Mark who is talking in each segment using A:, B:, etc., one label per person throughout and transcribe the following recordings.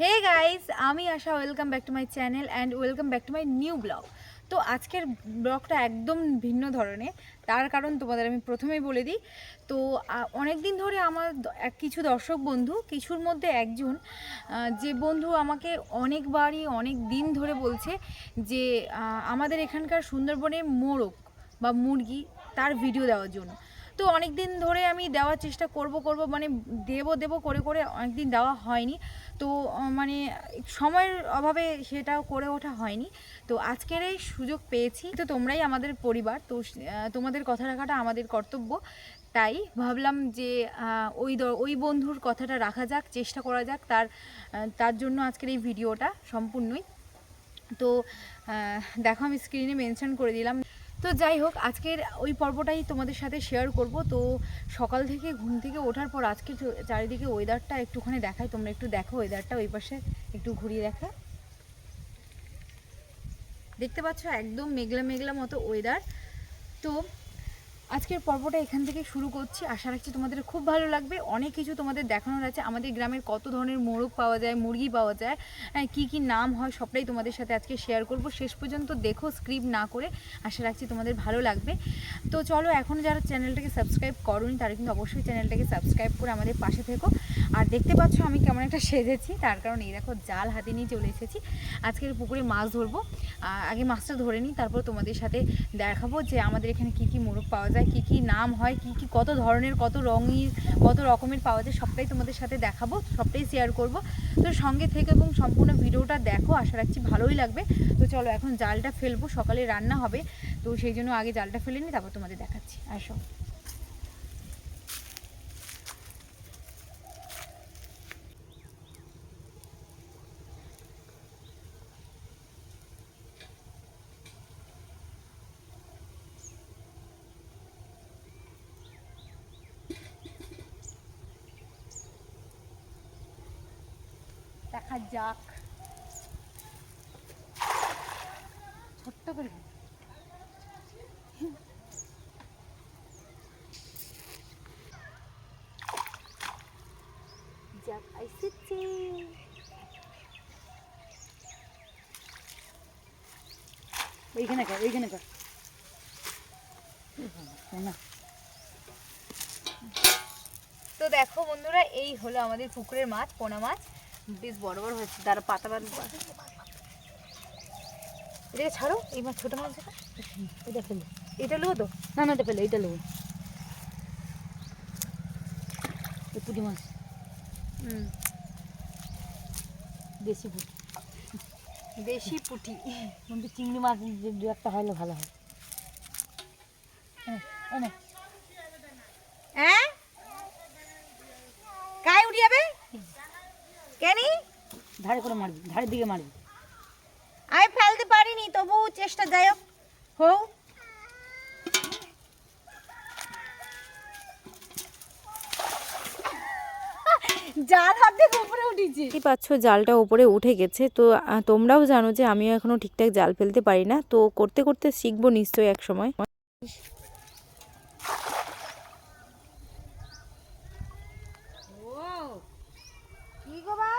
A: হে guys আমি Asha welcome back to my channel and welcome back to my new blog তো আজকের ব্লগটা একদম ভিন্ন ধরনের। তার কারণ তোমাদের আমি প্রথমেই বলে দিই। তো অনেক দিন ধরে আমার কিছু দর্শক বন্ধু, কিছুর মধ্যে একজন যে বন্ধু আমাকে অনেকবারই অনেক দিন ধরে বলছে যে আমাদের এখানকার সুন্দরবনে মোরগ বা মুরগি তার ভিডিও দেওয়ার জন্য। তো অনেক দিন ধরে আমি দেওয়ার চেষ্টা করব করব মানে দেবো দেবো করে করে অনেক দিন দেওয়া হয়নি। তো মানে সময়ের অভাবে সেটা করে ওঠা হয়নি। তো আজকের এই সুযোগ পেয়েছি। তো তোমরাই আমাদের পরিবার, তো তোমাদের কথা রাখাটা আমাদের কর্তব্য। তাই ভাবলাম যে ওই ওই বন্ধুর কথাটা রাখা যাক, চেষ্টা করা যাক তার তার জন্য আজকের এই ভিডিওটা সম্পূর্ণই। তো দেখো আমি স্ক্রিনে মেনশন করে দিলাম। তো যাই হোক, আজকের ওই পর্বটাই তোমাদের সাথে শেয়ার করব। তো সকাল থেকে ঘুম থেকে ওঠার পর আজকে চারিদিকে ওয়েদারটা একটুখানি দেখাই, তোমরা একটু দেখো ওয়েদারটা ওই পাশে একটু ঘুরিয়ে দেখা। দেখতে পাচ্ছ একদম মেঘলা মেঘলা মতো ওয়েদার তো আজকের পর্বটা এখান থেকে শুরু করছি। আশা রাখছি তোমাদের খুব ভালো লাগবে। অনেক কিছু তোমাদের দেখানোর আছে। আমাদের গ্রামের কত ধরনের মোরগ পাওয়া যায় মুরগি পাওয়া যায় হ্যাঁ, কি কি নাম হয় সবটাই তোমাদের সাথে আজকে শেয়ার করব। শেষ পর্যন্ত দেখো স্ক্রিপ্ট না করে আশা রাখছি তোমাদের ভালো লাগবে। তো চলো এখন যারা চ্যানেলটাকে সাবস্ক্রাইব করোনি তারা কিন্তু অবশ্যই চ্যানেলটাকে সাবস্ক্রাইব করে আমাদের পাশে থেকো। আর দেখতে পাচ্ছ আমি কেমন একটা সেজেছি। তার কারণ এই দেখো জাল হাতে নিয়ে চলে এসেছি। আজকের পুকুরে মাছ ধরবো। আগে মাছটা ধরে নিই তারপর তোমাদের সাথে দেখাবো যে আমাদের এখানে কি কি মোরগ পাওয়া যায়। কি কি নাম হয়, কি কি, কত ধরনের, কত রঙের কত রকমের পাওয়া যায়, সবটাই তোমাদের সাথে দেখাবো, সবটাই শেয়ার করব। তো সঙ্গে থেকে এবং সম্পূর্ণ ভিডিওটা দেখো, আশা রাখছি ভালোই লাগবে। তো চলো এখন জালটা ফেলব, সকালে রান্না হবে, তো সেই জন্য আগে জালটা ফেলে নিই, তারপর তোমাদের দেখাচ্ছি। আসো। দেখা যাক। ছোট্ট করে
B: কর, এইখানে কর। না।
A: তো দেখো বন্ধুরা, এই হলো আমাদের পুকুরের মাছ, পোনা মাছ। বেশ বড় বড় হয়েছে তারা পাতা এটাকে ছাড়ো এই মাছ ছোট মাছ।
B: এটা ফেলে।
A: এটা নেব তো?
B: না না এটা ফেলে এইটা নেব এই পুঁটি মাছ।
A: হুম।
B: দেশি পুঁটি।
A: দেশি পুঁটি।
B: কিন্তু চিংড়ি মাছ দু একটা হলে ভালো হয়। হ্যাঁ ধারে করে মারবি ধারের দিকে মারবি।
A: আমি ফেলতে পারিনি তবু চেষ্টা যাই হোক। হোক জাল হাত থেকে উপরে উঠেছে।
C: পাচ্ছ জালটা উপরে উঠে গেছে। তো তোমরাও জানো যে আমিও এখনও ঠিকঠাক জাল ফেলতে পারি না। তো করতে করতে শিখব নিশ্চয়ই এক সময়
A: কি গো বা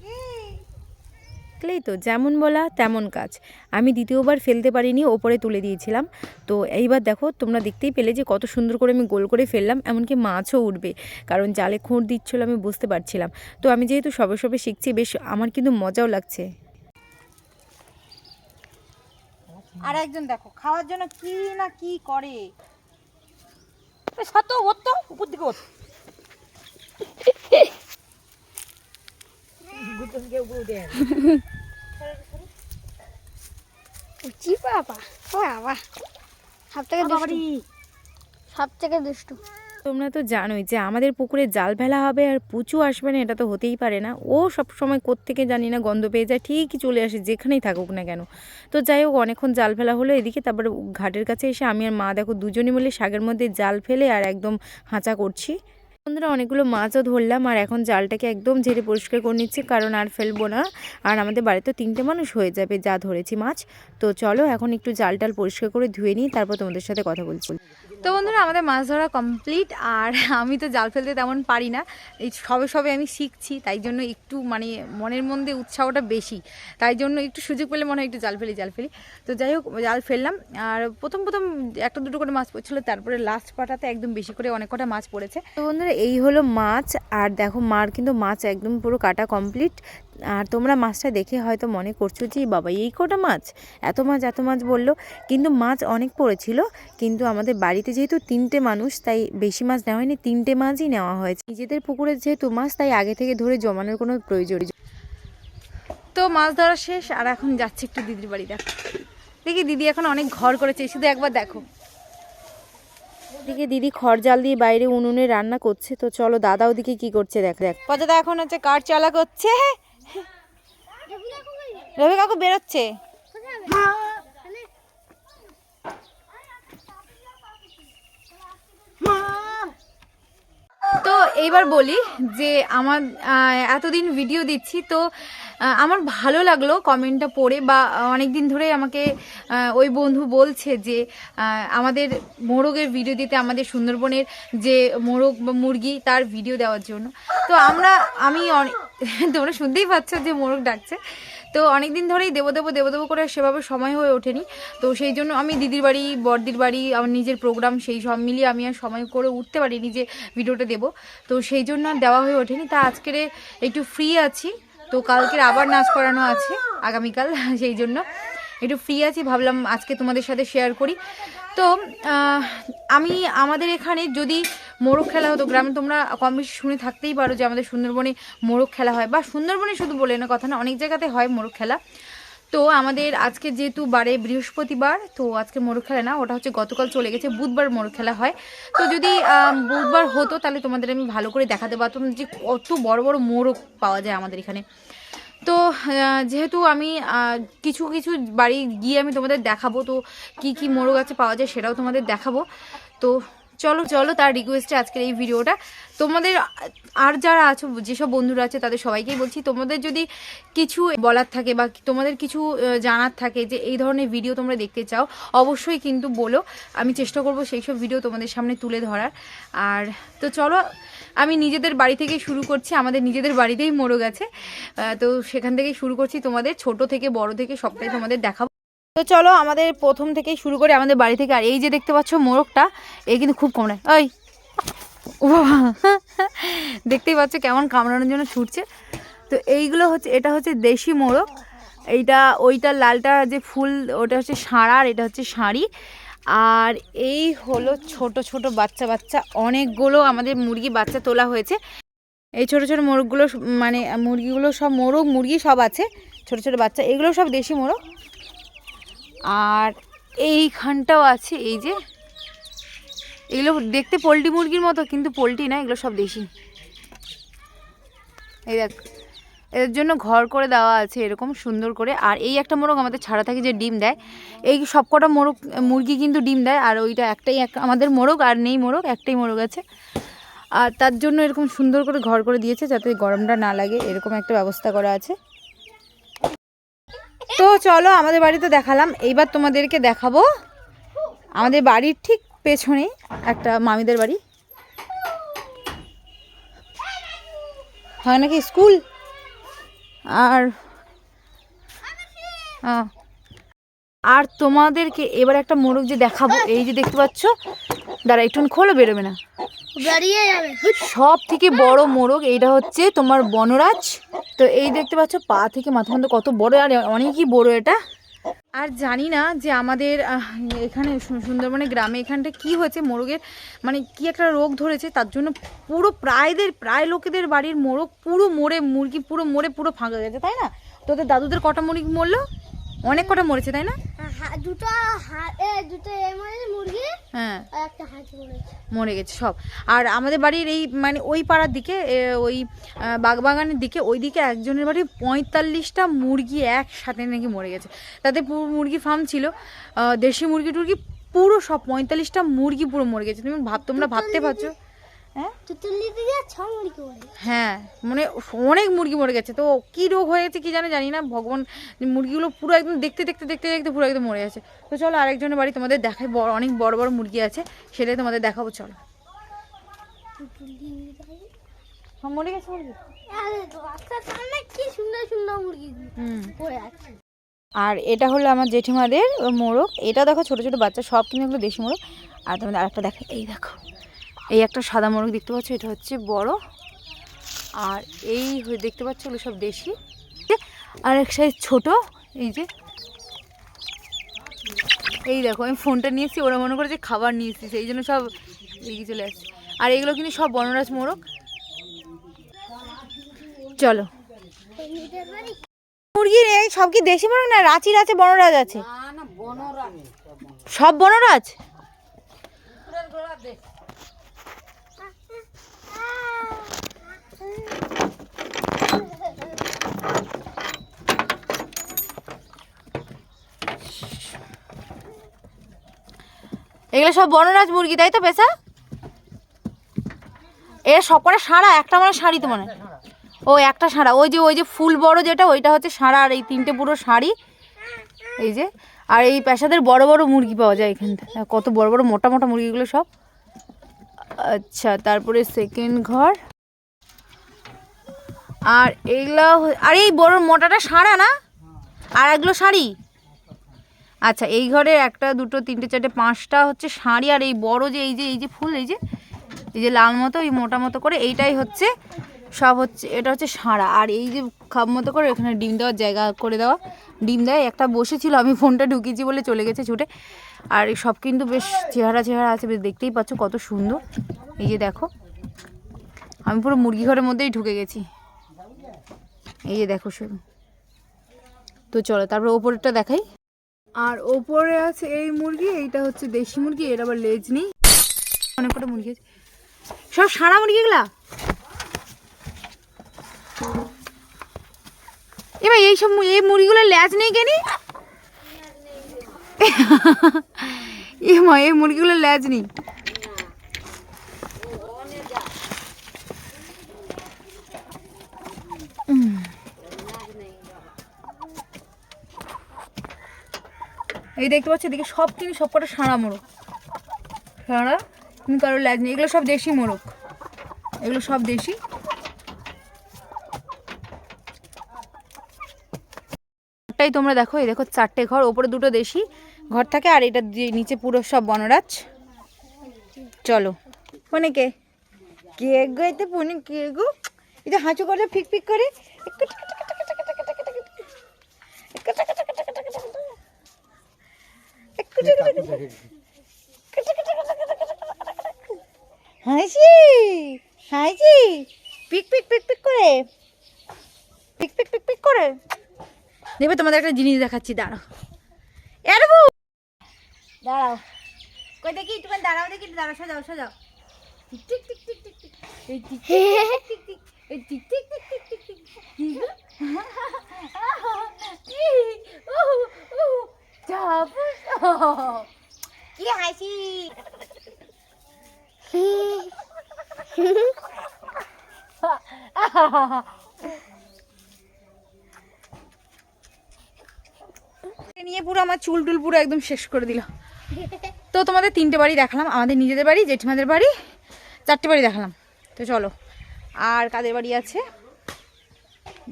A: কি
C: দেখলেই তো যেমন বলা তেমন কাজ। আমি দ্বিতীয়বার ফেলতে পারিনি ওপরে তুলে দিয়েছিলাম। তো এইবার দেখো তোমরা দেখতেই পেলে যে কত সুন্দর করে আমি গোল করে ফেললাম এমনকি মাছও উঠবে। কারণ জালে খোঁড় দিচ্ছিল আমি বুঝতে পারছিলাম। তো আমি যেহেতু সবে সবে শিখছি বেশ আমার কিন্তু মজাও লাগছে।
A: আর একজন দেখো খাওয়ার জন্য কি না কি করে?
B: সাত ওর তো উপর দিকে ওর ঘুরতে থেকে উপরে উঠে যাবে
D: জি বাবা ও বাবা। সব থেকে দুষ্টু। সব থেকে দুষ্টু।
C: তোমরা তো জানোই যে আমাদের পুকুরে জাল ফেলা হবে আর পুচু আসবে না এটা তো হতেই পারে না। ও সব সময় কোত্থেকে জানি না গন্ধ পেয়ে যায় ঠিকই চলে আসে যেখানেই থাকুক না কেন। তো যাই হোক অনেকক্ষণ জাল ফেলা হলো এদিকে তারপর ঘাটের কাছে এসে আমি আর মা দেখো দুজনে মিলে শাকের মধ্যে জাল ফেলে আর একদম হাঁচা করছি। বন্ধুরা, অনেকগুলো মাছও ধরলাম আর এখন জালটাকে একদম ঝেড়ে পরিষ্কার করে নিচ্ছি, কারণ আর ফেলব না। আর আমাদের বাড়িতে তিনটে মানুষ হয়ে যাবে যা ধরেছি মাছ। তো চলো এখন একটু জালটাল পরিষ্কার করে ধুয়ে নিই, তারপর তোমাদের সাথে কথা বলছি।
A: তো বন্ধুরা, আমাদের মাছ ধরা কমপ্লিট আর আমি তো জাল ফেলতে তেমন পারি না। এই সবে সবে আমি শিখছি, তাই জন্য একটু মানে মনের মধ্যে উৎসাহটা বেশি। তাই জন্য একটু সুযোগ পেলে মনে হয় একটু জাল ফেলি জাল ফেলি। তো যাই হোক, জাল ফেললাম। আর প্রথম প্রথম একটা দুটো করে মাছ পড়ছিল, তারপরে লাস্ট পাটাতে একদম বেশি করে অনেক কটা মাছ পড়েছে।
C: তো বন্ধুরা, এই হলো মাছ, আর দেখো মার কিন্তু মাছ একদম পুরো কাটা কমপ্লিট আর তোমরা মাছটা দেখে হয়তো মনে করছ যে বাবা, এই কটা মাছ? এত মাছ এত মাছ বলল। কিন্তু মাছ অনেক পড়েছিল, কিন্তু আমাদের বাড়িতে যেহেতু তিনটে মানুষ, তাই বেশি মাছ নেওয়া হয়নি। তিনটে মাছই নেওয়া হয়েছে। নিজেদের পুকুরে যেহেতু মাছ, তাই আগে থেকে ধরে জমানোর কোনো প্রয়োজন
A: তো মাছ ধরা শেষ, আর এখন যাচ্ছে একটু দিদির বাড়ি, দেখ। দেখি দিদি এখন অনেক ঘর করেছে, শুধু একবার দেখো।
C: এদিকে দিদি খড় জাল দিয়ে বাইরে উনুনে রান্না করছে, তো চলো দাদা ওদিকে কি করছে, দেখ দেখ।
A: পজাদা এখন হচ্ছে কাঠ চালা করছে। রবি কাকু বেরোচ্ছে। তো এইবার বলি যে আমার এতদিন ভিডিও দিচ্ছি, তো আমার ভালো লাগল কমেন্টটা পড়ে বা অনেক দিন ধরে আমাকে ওই বন্ধু বলছে যে আমাদের মোরগের ভিডিও দিতে, আমাদের সুন্দরবনের যে মোরগ বা মুরগি তার ভিডিও দেওয়ার জন্য। তো আমরা, আমি অনেক তোমরা শুনতেই পাচ্ছ যে মোরগ ডাকছে। তো অনেক দিন ধরেই দেবো দেবো দেবো দেবো করে সেভাবে সময় হয়ে ওঠেনি। তো সেই জন্য আমি দিদির বাড়ি বড়দির বাড়ি, আমার নিজের প্রোগ্রাম সেই সব মিলিয়ে আমি আর সময় করে উঠতে পারিনি যে ভিডিওটা দেবো। তো সেই জন্য দেওয়া হয়ে ওঠেনি। তা আজকের একটু ফ্রি আছি। তো কালকের আবার নাচ করানো আছে আগামীকাল, সেই জন্য একটু ফ্রি আছি। ভাবলাম আজকে তোমাদের সাথে শেয়ার করি। তো আমি আমাদের এখানে যদি মোরগ খেলা হতো, গ্রামে তোমরা কম বেশি শুনে থাকতেই পারো যে আমাদের সুন্দরবনে মোরগ খেলা হয়। বা সুন্দরবনে শুধু বলে না, কথা না, অনেক জায়গাতে হয় মোরগ খেলা। তো আমাদের আজকে যেহেতু বারে বৃহস্পতিবার, তো আজকে মোরগ খেলা না, ওটা হচ্ছে গতকাল চলে গেছে, বুধবার মোরগ খেলা হয়। তো যদি বুধবার হতো, তাহলে তোমাদের আমি ভালো করে দেখাতে পারতাম যে কত বড় বড় মোরগ পাওয়া যায় আমাদের এখানে। তো যেহেতু আমি কিছু কিছু বাড়ি গিয়ে আমি তোমাদের দেখাবো, তো কি কি মোরগ আছে পাওয়া যায় সেটাও তোমাদের দেখাবো। তো চলো চলো তার রিকোয়েস্টে আজকের এই ভিডিওটা তোমাদের আর যারা আছো, যেসব বন্ধুরা আছে, তাদের সবাইকেই বলছি, তোমাদের যদি কিছু বলার থাকে বা তোমাদের কিছু জানার থাকে যে এই ধরনের ভিডিও তোমরা দেখতে চাও, অবশ্যই কিন্তু বলো। আমি চেষ্টা করব সেই সব ভিডিও তোমাদের সামনে তুলে ধরার। আর তো চলো, আমি নিজেদের বাড়ি থেকে শুরু করছি, আমাদের নিজেদের বাড়িতেই মোরগ গেছে। তো সেখান থেকেই শুরু করছি তোমাদের, ছোট থেকে বড় থেকে সবটাই তোমাদের দেখাবো। তো চলো আমাদের প্রথম থেকেই শুরু করে আমাদের বাড়ি থেকে। আর এই যে দেখতে পাচ্ছ মোরগটা এই কিন্তু খুব কামড়ায় ওই দেখতেই পাচ্ছ কেমন কামড়ানোর জন্য ছুটছে। তো এইগুলো হচ্ছে, এটা হচ্ছে দেশি মোরগ। এইটা, ওইটা লালটা যে ফুল, ওটা হচ্ছে সাঁড়া আর এটা হচ্ছে শাঁড়ি আর এই হলো ছোট ছোট বাচ্চা বাচ্চা। অনেকগুলো আমাদের মুরগি বাচ্চা তোলা হয়েছে। এই ছোট ছোট মোরগগুলো মানে মুরগিগুলো সব মোরগ, মুরগি সব আছে। ছোট ছোট বাচ্চা, এগুলো সব দেশি মোরগ। আর এইখানটাও আছে, এই যে। এগুলো দেখতে পোলট্রি মুরগির মতো, কিন্তু পোলট্রি না, এগুলো সব দেশি। এই দেখ এর জন্য ঘর করে দেওয়া আছে এরকম সুন্দর করে। আর এই একটা মোরগ আমাদের ছাড়া থাকে যে ডিম দেয়, এই সবকটা মোরগ, মুরগি কিন্তু ডিম দেয়, আর ওইটা একটাই এক, আমাদের মোরগ, আর নেই মোরগ, একটাই মোরগ আছে। আর তার জন্য এরকম সুন্দর করে ঘর করে দিয়েছে যাতে গরমটা না লাগে, এরকম একটা ব্যবস্থা করা আছে। তো চলো, আমাদের বাড়িতে দেখালাম। এইবার তোমাদেরকে দেখাবো। আমাদের বাড়ির ঠিক পেছনে একটা মামিদের বাড়ি। হয় নাকি স্কুল? আর আর তোমাদেরকে এবার একটা মোরগ যে দেখাবো। এই যে দেখতে পাচ্ছ, দাঁড়া একটু খোলো, বেরোবে না।
D: বেরিয়ে যাবে।
A: সব থেকে বড় মোরগ এইটা হচ্ছে তোমার বনরাজ। তো এই দেখতে পাচ্ছ, পা থেকে মাথা পর্যন্ত কত বড়, আর অনেকই বড় এটা। আর জানি না যে আমাদের এখানে সুন্দরবনে গ্রামে এখানটা কি হয়েছে, মোরগের মানে কি একটা রোগ ধরেছে, তার জন্য পুরো প্রায়দের, প্রায় লোকেদের বাড়ির মোরগ পুরো মরে, মুরগি পুরো মরে, পুরো ফাঁকা গেছে, তাই না? তোদের দাদুদের কটা মুরগি মরলো? অনেক কটা মরেছে তাই না?
D: দুটো দুটো মুরগি
A: হ্যাঁ।
D: একটা
A: মরে গেছে সব। আর আমাদের বাড়ির এই মানে ওই পাড়ার দিকে ওই বাগবাগানের দিকে ওই দিকে একজনের বাড়ি পঁয়তাল্লিশটা মুরগি একসাথে নাকি মরে গেছে। তাদের পুরো মুরগি ফার্ম ছিল। দেশি মুরগি টুরগি পুরো সব পঁয়তাল্লিশটা মুরগি পুরো মরে গেছে। তুমি ভাব তোমরা ভাবতে পারছ? হ্যাঁ? হ্যাঁ মানে অনেক মুরগি মরে গেছে। তো কি রোগ হয়ে গেছে কি জানে জানি না। ভগবান মুরগিগুলো পুরো একদম দেখতে দেখতে দেখতে দেখতে পুরো একদম মরে গেছে। তো চলো আরেকজনের বাড়ি তোমাদের দেখাই। বড় অনেক বড় বড় মুরগি আছে। সেটাই তোমাদের দেখাবো চলো। মরে গেছে মুরগি?
D: আরে রাস্তার সামনে কি সুন্দর সুন্দর মুরগি পড়ে আছে।
A: আর এটা হলো আমার জেঠিমাদের মোরগ এটা দেখো ছোট ছোট বাচ্চা। সব কিন্তু এগুলো দেশি মোরগ আর তোমাদের আরেকটা দেখো এই দেখো। এই একটা সাদা মোরগ দেখতে পাচ্ছ এটা হচ্ছে বড়। আর এই দেখতে পাচ্ছ ওগুলো সব দেশি। আর এক সাইজ ছোট এই যে। এই দেখো আমি ফোনটা নিয়েছি ওরা মনে করে যে খাবার নিয়েছি সেই জন্য সব এগিয়ে চলে আসছে। আর এগুলো কিন্তু সব বনরাজ মোরগ। চলো। মুরগির এই সব কি দেশি মোরগ না রাঁচির আছে বনরাজ আছে? সব বনরাজ? এগুলো সব বনরাজ মুরগি, তাই তো পেশা এরা সব কটা সারা, একটা মানে শাড়ি তো মনে। ও, একটা সারা। ওই যে ওই যে ফুল বড় যেটা, ওইটা হচ্ছে সারা, আর এই তিনটে পুরো শাড়ি এই যে, আর এই পেশাদের বড় বড় মুরগি পাওয়া যায় এখানটা কত বড় বড় মোটা মোটা মুরগিগুলো সব। আচ্ছা তারপরে সেকেন্ড ঘর। আর এইগুলো আর এই বড় মোটাটা সারা না? আর এগুলো শাড়ি? আচ্ছা এই ঘরে একটা, দুটো, তিনটে, চারটে, পাঁচটা হচ্ছে শাড়ি আর এই বড় যে, এই যে এই যে ফুল, এই যে এই যে লাল মতো, এই মোটা মতো করে এইটাই হচ্ছে, সব হচ্ছে, এটা হচ্ছে সারা। আর এই যে খাপ মতো করে এখানে ডিম দেওয়ার জায়গা করে দেওয়া। ডিম দেয়, একটা বসেছিল, আমি ফোনটা ঢুকিয়েছি বলে চলে গেছে ছুটে। আর সব কিন্তু বেশ চেহারা চেহারা আছে, বেশ দেখতেই পাচ্ছ কত সুন্দর। এই যে দেখো, আমি পুরো মুরগি ঘরের মধ্যেই ঢুকে গেছি। এই যে দেখো শুধু। তো চলো, তারপর ওপরেরটা দেখাই। আর ওপরে আছে এই মুরগি, এইটা হচ্ছে দেশি মুরগি, এর আবার লেজ নেই। অনেক কটা মুরগি আছে। সব সারা মুরগিগুলা এবার এই সব এই মুরগিগুলোর ল্যাজ নেই কেন? এ এই মুরগিগুলোর ল্যাজ নেই। এই দেখতে পাচ্ছি এদিকে সব কিন্তু সব কটা সারা মোরগ সারা কিন্তু কারোর ল্যাজ নেই এগুলো সব দেশি মোরগ এগুলো সব দেশি ঘরটাই তোমরা দেখো এই দেখো চারটে ঘর ওপরে দুটো দেশি ঘর থাকে আর এটা নিচে পুরো সব বনরাজ চলো ফোনে কে কে গো এতে ফোনে কে গো এটা হাঁচু করে ফিক ফিক করে হাসি হাসি পিক পিক পিক পিক করে পিক পিক পিক পিক করে দেখবে তোমাদের একটা জিনিস দেখাচ্ছি দাঁড়াও এরবু দাঁড়াও কই দেখি তুমি দাঁড়াও দেখি দাঁড়াও সাজাও সাজাও টিক টিক টিক টিক টিক টিক এই টিক টিক টিক টিক এই টিক টিক টিক টিক টিক টিক কি উহু, চাপু, কি হাসি নিয়ে পুরো আমার চুল টুল পুরো একদম শেষ করে দিল। তো তোমাদের তিনটে বাড়ি দেখালাম আমাদের নিজেদের বাড়ি জেঠিমাদের বাড়ি চারটে বাড়ি দেখালাম। তো চলো আর কাদের বাড়ি আছে?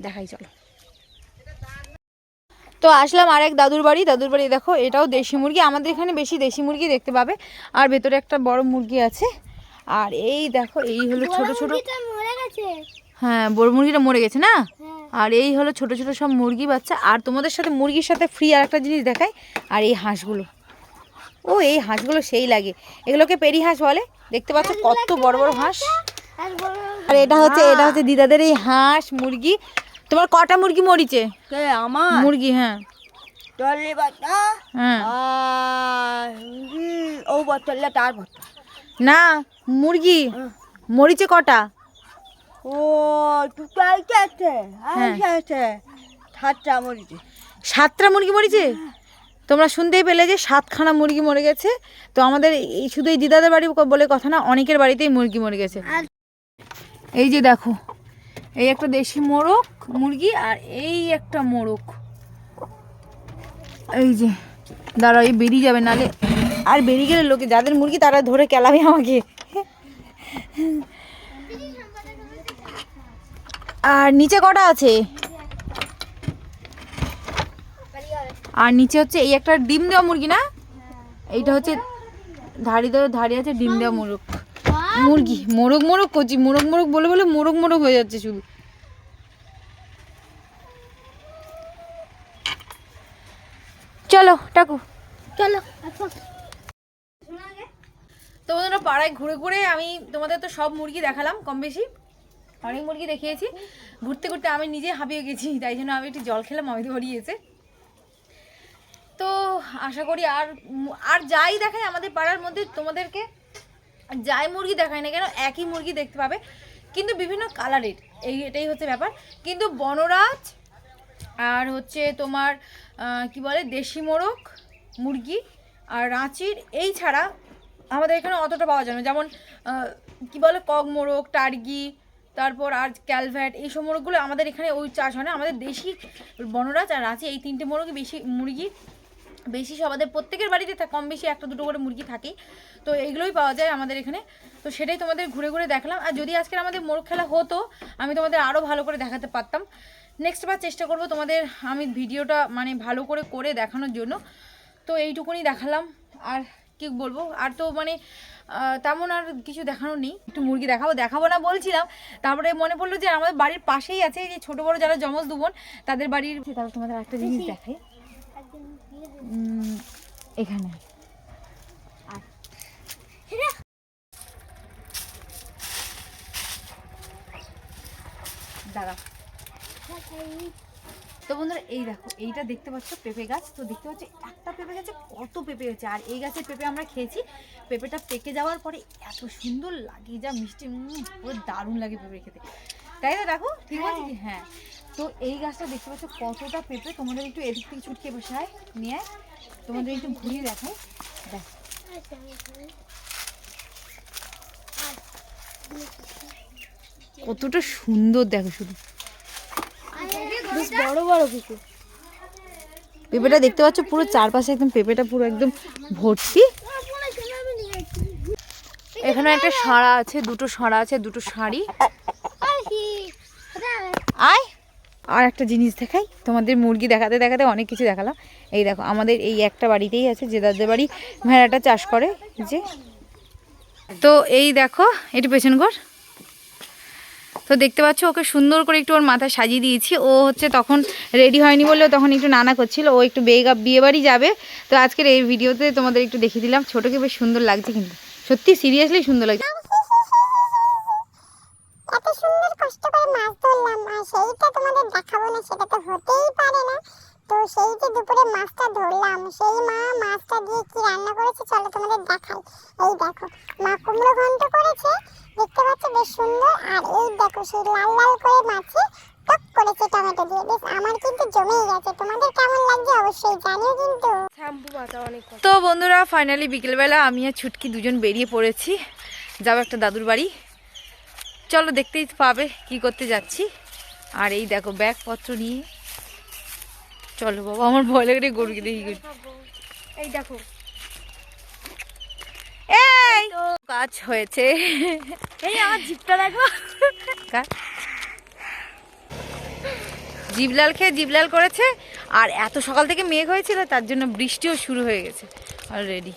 A: দেখাই চলো। তো আসলাম আর এক দাদুর বাড়ি। দাদুর বাড়ি দেখো এটাও দেশি মুরগি। আমাদের এখানে বেশি দেশি মুরগি দেখতে পাবে। আর ভেতরে একটা বড় মুরগি আছে। আর এই দেখো এই হলো ছোট ছোট হ্যাঁ বড় মুরগিটা মরে গেছে না?
D: হ্যাঁ।
A: আর এই হলো ছোট ছোট সব মুরগি বাচ্চা। আর তোমাদের সাথে মুরগির সাথে ফ্রি আর একটা জিনিস দেখাই। আর এই হাঁসগুলো। ও এই হাঁসগুলো সেই লাগে। এগুলোকে পেরি হাঁস বলে। দেখতে পাচ্ছ কত বড় বড় হাঁস।
D: আর
A: এটা হচ্ছে এটা হচ্ছে দিদাদের এই হাঁস মুরগি। তোমার কটা মুরগি মরিছে?
B: কে আমার?
A: মুরগি হ্যাঁ।
B: টলি বাচ্চা
A: হ্যাঁ।
B: ও বছরলে তার বছর
A: না মুরগি মরিছে কটা?
B: ও টুকাইতে আছে
A: হ্যাঁ।
B: আছে আছে। সাতটা মরিছে।
A: সাতটা মুরগি মরিছে? তোমরা শুনতেই পেলে যে সাতখানা মুরগি মরে গেছে। তো আমাদের এই শুধু এই দিদাদের বাড়ি বলে কথা না অনেকের বাড়িতেই মুরগি মরে গেছে। এই যে দেখো এই একটা দেশি মোরগ মুরগি আর এই একটা মোরগ। এই যে, দাঁড়াও, এই বেরিয়ে যাবে নালে। আর বেরিয়ে গেলে লোকে, যাদের মুরগি, তারা ধরে কেলাবে আমাকে। আর নিচে কটা আছে? আর নিচে হচ্ছে এই একটা ডিম দেওয়া মুরগি না? এইটা হচ্ছে ধাড়ি দেওয়া, ধাড়ি আছে, ডিম দেওয়া মোরগ। মুরগি, মোরগ মোরগ করছি মোরগ মোরগ, বলে বলে মোরগ মোরগ হয়ে যাচ্ছে শুধু। চলো টাকু
D: চলো
A: তো বন্ধুরা পাড়ায় ঘুরে ঘুরে আমি তোমাদের তো সব মুরগি দেখালাম কম বেশি। অনেক মুরগি দেখিয়েছি। ঘুরতে ঘুরতে আমি নিজে হাঁপিয়ে গেছি তাই জন্য আমি একটু জল খেলাম আমি তো হরিয়েছে তো আশা করি আর আর যাই দেখাই আমাদের পাড়ার মধ্যে তোমাদেরকে যাই মুরগি দেখায় না কেন একই মুরগি দেখতে পাবে। কিন্তু বিভিন্ন কালারের এই এটাই হচ্ছে ব্যাপার। কিন্তু বনরাজ আর হচ্ছে তোমার কি বলে, দেশি মোরগ মুরগি আর রাঁচির, এই ছাড়া আমাদের এখানে অতটা পাওয়া যায় না। যেমন কি বলে, কক মোরগ টার্গি, তারপর আর ক্যালভ্যাট এই সব মোরগগুলো আমাদের এখানে ওই চাষ হয় না। আমাদের দেশি বনরাজ আর রাঁচি, এই তিনটে মোরগই বেশি, মুরগি বেশি সবাদের প্রত্যেকের বাড়িতে কম বেশি একটা দুটো করে মুরগি থাকেই। তো এইগুলোই পাওয়া যায় আমাদের এখানে। তো সেটাই তোমাদের ঘুরে ঘুরে দেখালাম। আর যদি আজকের আমাদের মোরগ খেলা হতো, আমি তোমাদের আরও ভালো করে দেখাতে পারতাম। নেক্সট বার চেষ্টা করব তোমাদের আমি ভিডিওটা মানে ভালো করে করে দেখানোর জন্য। তো এইটুকুনি দেখালাম। আর কি বলব? আর তো মানে তেমন আর কিছু দেখানো নেই। একটু মুরগি দেখাবো দেখাবো না বলছিলাম। তারপরে মনে পড়ল যে আমাদের বাড়ির পাশেই আছে এই যে ছোটো বড়ো যারা যমজ দুবোন তাদের বাড়ির তারপর তোমাদের একটা জিনিস দেখাই। এখানে। দাঁড়া তো বন্ধুরা, এই দেখো, এইটা দেখতে পাচ্ছ পেঁপে গাছ। তো দেখতে পাচ্ছ, একটা পেঁপে গাছে কত পেঁপে হয়েছে। আর এই গাছের পেঁপে আমরা খেয়েছি। পেঁপেটা পেকে যাওয়ার পরে এত সুন্দর লাগে, যা মিষ্টি পুরো দারুণ লাগে পেঁপে খেতে। তাই না দেখো, ঠিক আছে কি? হ্যাঁ। তো এই গাছটা দেখতে পাচ্ছ কতটা পেঁপে। তোমাদের একটু এদিক থেকে ছুটকে বসায় নিয়ে তোমাদের একটু ঘুরিয়ে দেখায় দেখ। কতটা সুন্দর দেখো শুধু।
D: বেশ বড় বড় কিছু।
A: পেঁপেটা দেখতে পাচ্ছ পুরো চারপাশে একদম পেঁপেটা পুরো একদম ভর্তি। এখানে একটা সাঁড়া আছে, দুটো সাঁড়া আছে, দুটো শাড়ি। আয়, আর একটা জিনিস দেখাই। তোমাদের মুরগি দেখাতে দেখাতে অনেক কিছু দেখালাম। এই দেখো, আমাদের এই একটা বাড়িতেই আছে, যে দাদের বাড়ি। ভেড়াটা চাষ করে, যে। তো এই দেখো, এটি পেছন ঘর তো দেখতে পাচ্ছ, ওকে সুন্দর করে একটু ওর মাথা সাজিয়ে দিয়েছি। ও হচ্ছে তখন রেডি হয়নি বললেও তখন একটু নানা করছিল। ও একটু বেগা বিয়েবাড়ি যাবে। তো আজকের এই ভিডিওতে তোমাদের একটু দেখিয়ে দিলাম। ছোটোকে বেশ সুন্দর লাগছে কিন্তু। সত্যি সিরিয়াসলি সুন্দর লাগছে।
B: সুন্দর কষ্ট করে মাছ ধরলাম। আর সেইটা তোমাদের দেখাবো না, সেটা তো হতেই পারে না। তো সেই যে দুপুরে মাছটা ধরলাম, সেই মা মাছটা দিয়ে কি রান্না করেছে চলো তোমাদের দেখাই। এই দেখো, মা কুমড়ো ঘন্ট করেছে, দেখতে পাচ্ছ বেশ সুন্দর, আর এই দেখো সেই লাল লাল করে মাছে টক করেছে টমেটো দিয়ে। বেশ, আমার কিন্তু জমেই গেছে। তোমাদের কেমন লাগছে অবশ্যই জানিও কিন্তু।
A: তো বন্ধুরা ফাইনালি বিকেলবেলা আমি আর ছুটকি দুজন বেরিয়ে পড়েছি। যাব একটা দাদুর বাড়ি। চলো দেখতেই পাবে কি করতে যাচ্ছি। আর এই দেখো ব্যাগপত্র নিয়ে চলো বাবা আমার ভয় লাগে রে গরুকে দেখি
D: এই দেখো।
A: এই! কাজ হয়েছে।
D: এই আমার জিপটা দেখো।
A: জিবলাল খেয়ে জিবলাল করেছে আর এত সকাল থেকে মেঘ হয়েছিল তার জন্য বৃষ্টিও শুরু হয়ে গেছে। অলরেডি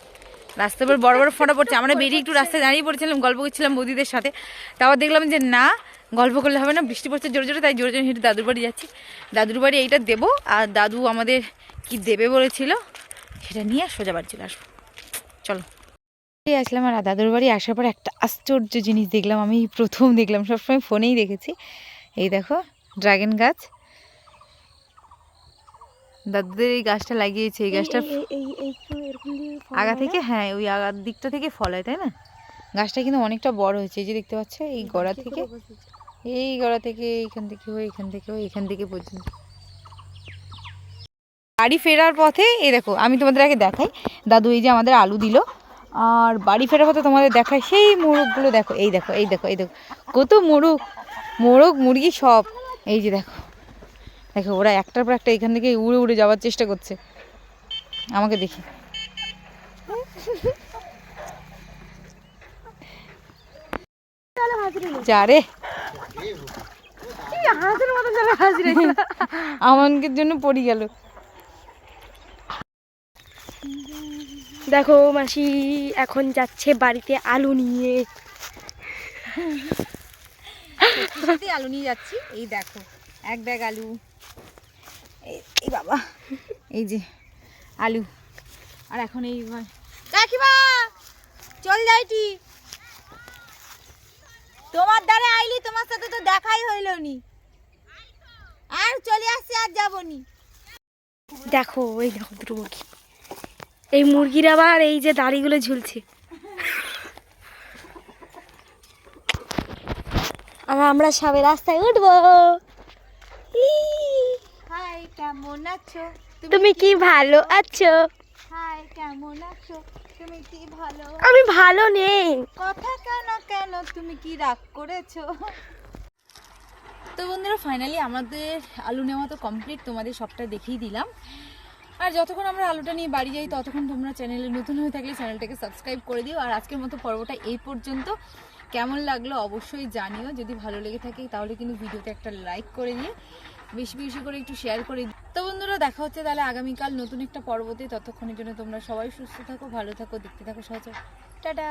A: রাস্তার উপর বড় বড় ফোঁটা পড়ছে। আমরা বেরিয়ে একটু রাস্তায় দাঁড়িয়ে পড়েছিলাম গল্প করছিলাম বৌদিদের সাথে। তারপর দেখলাম যে না গল্প করলে হবে না বৃষ্টি পড়ছে জোরে জোরে তাই জোরে জোরে হেঁটে দাদুর বাড়ি যাচ্ছি। দাদুর বাড়ি এইটা দেবো আর দাদু আমাদের কি দেবে বলেছিল সেটা নিয়ে সোজা বাড়ি চলে আসব। চলো। এই আসলাম আর দাদুর বাড়ি আসার পর একটা আশ্চর্য জিনিস দেখলাম আমি প্রথম দেখলাম সবসময় ফোনেই দেখেছি। এই দেখো ড্রাগন গাছ। দাদুদের এই গাছটা লাগিয়েছে এই গাছটা আগা থেকে হ্যাঁ ওই আগার দিকটা থেকে ফল হয় তাই না? গাছটা কিন্তু অনেকটা বড় হয়েছে। এই যে দেখতে পাচ্ছ এই গোড়া থেকে এই গোড়া থেকে এইখান থেকে হয়ে এখান থেকে হয়ে এখান থেকে পর্যন্ত। বাড়ি ফেরার পথে এই দেখো আমি তোমাদের আগে দেখাই। দাদু এই যে আমাদের আলু দিল। আর বাড়ি ফেরার পথে তোমাদের দেখাই সেই মোরগগুলো দেখো এই দেখো এই দেখো এই দেখো কত মোরগ মোরগ মুরগি সব। এই যে দেখো দেখো ওরা একটার পর একটা এখান থেকে উড়ে উড়ে যাওয়ার চেষ্টা করছে। আমাকে দেখি। যা রে। জন্য পড়ি গেল।
D: দেখো মাসি এখন যাচ্ছে বাড়িতে আলু নিয়ে।
A: আলু নিয়ে যাচ্ছি। এই দেখো এক ব্যাগ আলু। এই- এই বাবা এই যে আলু। আর এখন এই কাকিমা চল যাইটি তোমার দ্বারে আইলি তোমার সাথে তো দেখাই হইল নি। আর চলে আসছি আর যাবনি
D: দেখো এই দেখো দুটো মুরগি। এই মুরগির আবার এই যে দাড়িগুলো ঝুলছে। আবার আমরা সবাই রাস্তায় উঠবো।
A: হাই কেমন আছো?
D: তুমি কি ভালো আছো?
A: কেমন আছো? তুমি কি ভালো?
D: আমি ভালো নেই।
A: কথা কেন কেন? তুমি কি রাগ করেছ? তো বন্ধুরা ফাইনালি আমাদের আলু নেওয়া তো কমপ্লিট তোমাদের সবটা দেখিয়ে দিলাম। আর যতক্ষণ আমরা আলুটা নিয়ে বাড়ি যাই ততক্ষণ তোমরা চ্যানেলে নতুন হয়ে থাকলে চ্যানেলটাকে সাবস্ক্রাইব করে দিও। আর আজকের মতো পর্বটা এই পর্যন্ত। কেমন লাগল অবশ্যই জানিও। যদি ভালো লেগে থাকে তাহলে কিন্তু ভিডিওতে একটা লাইক করে দিয়ে বেশি বেশি করে একটু শেয়ার করে তো বন্ধুরা, দেখা হচ্ছে তাহলে আগামীকাল নতুন একটা পর্বতে। ততক্ষণের জন্য তোমরা সবাই সুস্থ থাকো, ভালো থাকো, দেখতে থাকো সহজ। টাটা!